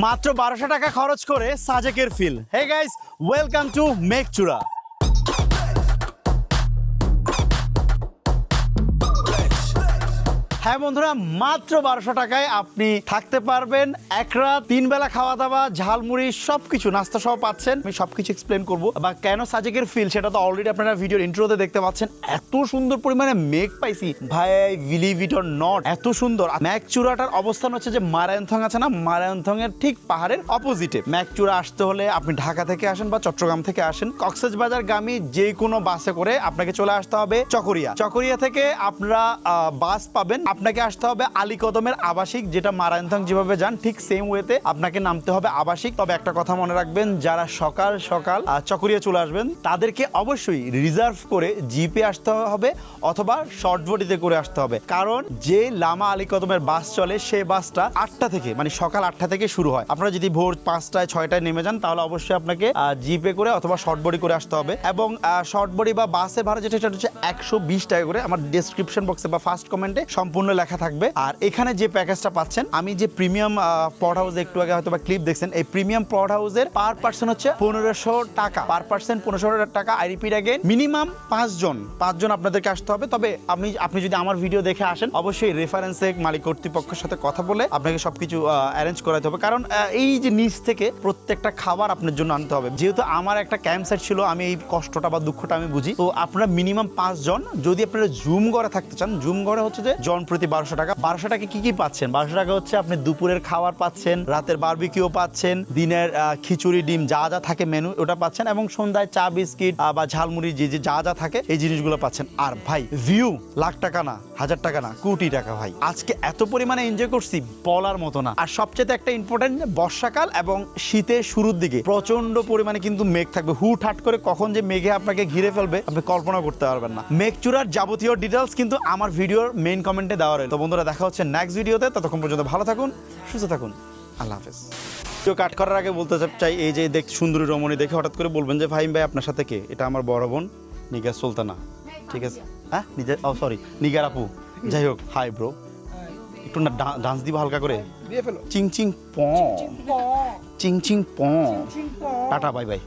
মাত্র বারোশো টাকা খরচ করে সাজেকের feel hey guys welcome to মেকচুরা হ্যাঁ বন্ধুরা, মাত্র বারোশো টাকায় আপনি থাকতে পারবেন। এক রাত, তিন বেলা খাওয়া দাওয়া ঝালমুড়ি, সবকিছু, নাস্তা সহ পাচ্ছেন। আমি সবকিছু এক্সপ্লেন করব। বা কেন সাজেকের ফিল সেটা তো অলরেডি আপনারা ভিডিওর ইন্ট্রোতে দেখতে পাচ্ছেন। এত সুন্দর পরিমাণে মেঘ পাইছি। ভাই বিলিভ ইট অর নট এত সুন্দর। ম্যাক চূড়াটার অবস্থান হচ্ছে যে মারায়নথং আছে না? মারায়নথং এর ঠিক পাহাড়ের অপোজিটে ম্যাক চূড়া আসতে হলে আপনি ঢাকা থেকে আসেন বা চট্টগ্রাম থেকে আসেন। কক্সেস বাজার গামী যে কোনো বাসে করে আপনাকে চলে আসতে হবে চকরিয়া। চকরিয়া থেকে আপনারা বাস পাবেন। আপনাকে আসতে হবে আলী কদমের আবাসিক, যেটা মারায়নথং যেভাবে যান, ঠিক সেম ওয়েতে আপনাকে নামতে হবে আবাসিক। তবে একটা কথা মনে রাখবেন, যারা সকাল সকাল চকরিয়া চলে আসবেন, তাদেরকে অবশ্যই রিজার্ভ করে জিপে আসতে হবে অথবা শর্ট বডিতে করে আসতে হবে। কারণ যে লামা আলী কদমের বাস চলে, সে বাসটা আটটা থেকে মানে সকাল আটটা থেকে শুরু হয়। আপনারা যদি ভোর পাঁচটায়, ছয়টায় নেমে যান, তাহলে অবশ্যই আপনাকে জিপে করে অথবা শর্ট বডি করে আসতে হবে। এবং শর্ট বডি বা বাসে ভাড়া যেটা, সেটা হচ্ছে একশো বিশ টাকা করে। আমার ডিসক্রিপশন বক্সে বা ফার্স্ট কমেন্টে সম্পূর্ণ লেখা থাকবে। আর এখানে যে প্যাকেজটা পাচ্ছেন, আমি যে প্রিমিয়াম পড হাউস একটু আগে হয়তো বা ক্লিপ দেখছেন, এই প্রিমিয়াম পড হাউসের পার পার্সন হচ্ছে পনেরোশো টাকা। পার পার্সন পনেরোশো টাকা আই রিপিট আগে মিনিমাম পাঁচজন। পাঁচজন আপনাদেরকে আসতে হবে। তবে আপনি আপনি যদি আমার ভিডিও দেখে আসেন, অবশ্যই রেফারেন্সে মালিক কর্তৃপক্ষের সাথে কথা বলে আপনাকে সবকিছু অ্যারেঞ্জ করাতে হবে। কারণ এই যে নিচ থেকে প্রত্যেকটা খাবার আপনার জন্য আনতে হবে। যেহেতু আমার একটা ক্যাম্প ছিল, আমি এই কষ্টটা বা দুঃখটা আমি বুঝি। তো আপনারা মিনিমাম পাঁচজন, যদি আপনারা জুম ঘরে থাকতে চান জুম ঘরে হচ্ছে যে জন প্রতি বারোশো টাকা। বারোশো টাকা কি কি পাচ্ছেন? বারোশো টাকা হচ্ছে আপনি দুপুরের খাবার পাচ্ছেন, রাতের বারবিকিও পাচ্ছেন, দিনের খিচুড়ি, ডিম, যা যা থাকে মেনু ওটা পাচ্ছেন এবং সন্ধ্যায় চা, বিস্কিট বা ঝালমুড়ি, যে যে যা যা থাকে, এই জিনিসগুলো পাচ্ছেন। আর ভাই ভিউ লাখ টাকা না, হাজার টাকা না, কোটি টাকা ভাই। আজকে এত পরিমাণে এনজয় করছি, বলার মতো না। আর সবচেয়ে একটা ইম্পর্টেন্ট বর্ষাকাল এবং শীতের শুরুর দিকে। প্রচণ্ড পরিমাণে কিন্তু মেঘ থাকবে। হুট হাট করে কখন যে মেঘে আপনাকে ঘিরে ফেলবে, আপনি কল্পনা করতে পারবেন না। মেঘ চূড়ার যাবতীয় ডিটেলস কিন্তু আমার ভিডিওর মেইন কমেন্টে দেওয়া রয়েছে তো বন্ধুরা দেখা হচ্ছে নেক্সট ভিডিওতে ততক্ষণ পর্যন্ত ভালো থাকুন সুস্থ থাকুন। আল্লাহ হাফেজ। ভিডিও কাট করার আগে বলতে চাই এই যে দেখ সুন্দরী রমণী দেখে হঠাৎ করে বলবেন যে ভাই ভাই আপনার সাথে কে? এটা আমার বড় বোন নিগার সুলতানা। ঠিক আছে? হ্যাঁ? নিজের ও সরি নিগার আপু। যাই হোক হাই ব্রো একটু না ডান্স দিব হালকা করে। চিং চিং প। চিং চিং প। Tata bye bye